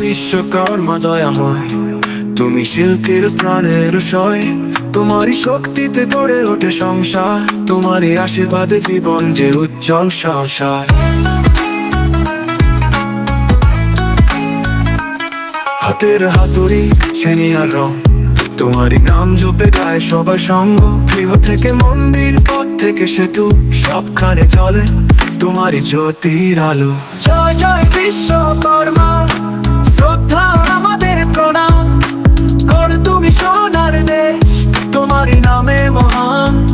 বিশ্বকর্মা দয়াময়। তুমি শিল্পীর প্রাণের সয় তোমারই শক্তিতে গড়ে ওঠে সংসার। তোমারই আশীর্বাদে জীবন যে উজ্জ্বল সংসার হাতের হাতুড়ি সেনিয়ার রং। তোমারই নাম জপে গায় সবার সঙ্গ। গৃহ থেকে মন্দির, পথ থেকে সেতু, সবখানে চলে তোমারই জ্যোতির আলো। জয় জয় বিশ্বকর্মা। শ্রদ্ধা আমাদের প্রণাম। কর তুমি সোনার দেশ তোমারই নামে মহান।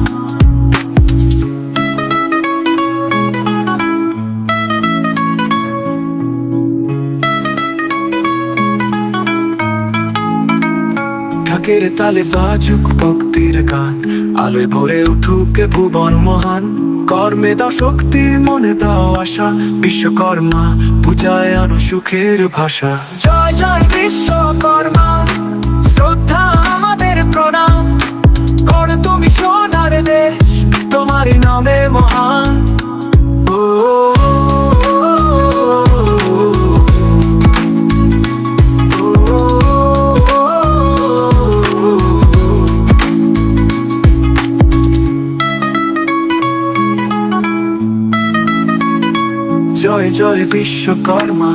ঢাকের তালে বাজুক ভক্তির গান। আলোয় ভরে উঠুক ভুবন মহান। কর্মে দাও শক্তি, মনে দাও আশা। বিশ্বকর্মা, পূজায় আনো সুখের ভাষা। জয় জয় বিশ্বকর্মা, শ্রদ্ধা আমাদের প্রণাম। কর তুমি সোনার দেশ তোমারই নামে মহান জয় জয় বিশ্বকর্মা,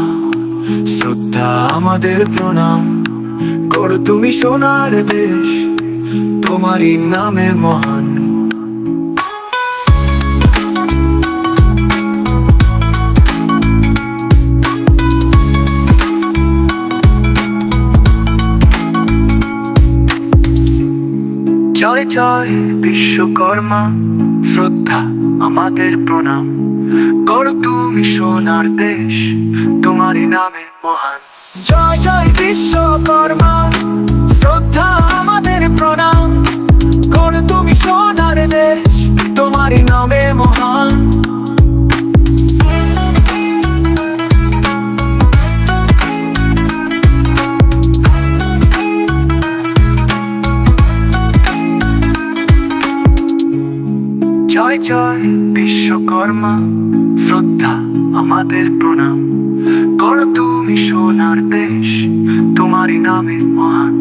শ্রদ্ধা আমাদের প্রণাম। কর তুমি সোনার দেশ, তোমারই নামে মহান। জয় জয় বিশ্বকর্মা, শ্রদ্ধা আমাদের প্রণাম। কর তুমি সোনার দেশ তোমারই নামে মহান। জয় জয় বিশ্বকর্মা, শ্রদ্ধা আমাদের প্রণাম। কর তুমি সোনার দেশ তোমারই নামে মহান। জয় জয় বিশ্বকর্মা শ্রদ্ধা আমাদের প্রণাম। কর তুমি সোনার দেশ তোমারই নামে মহান।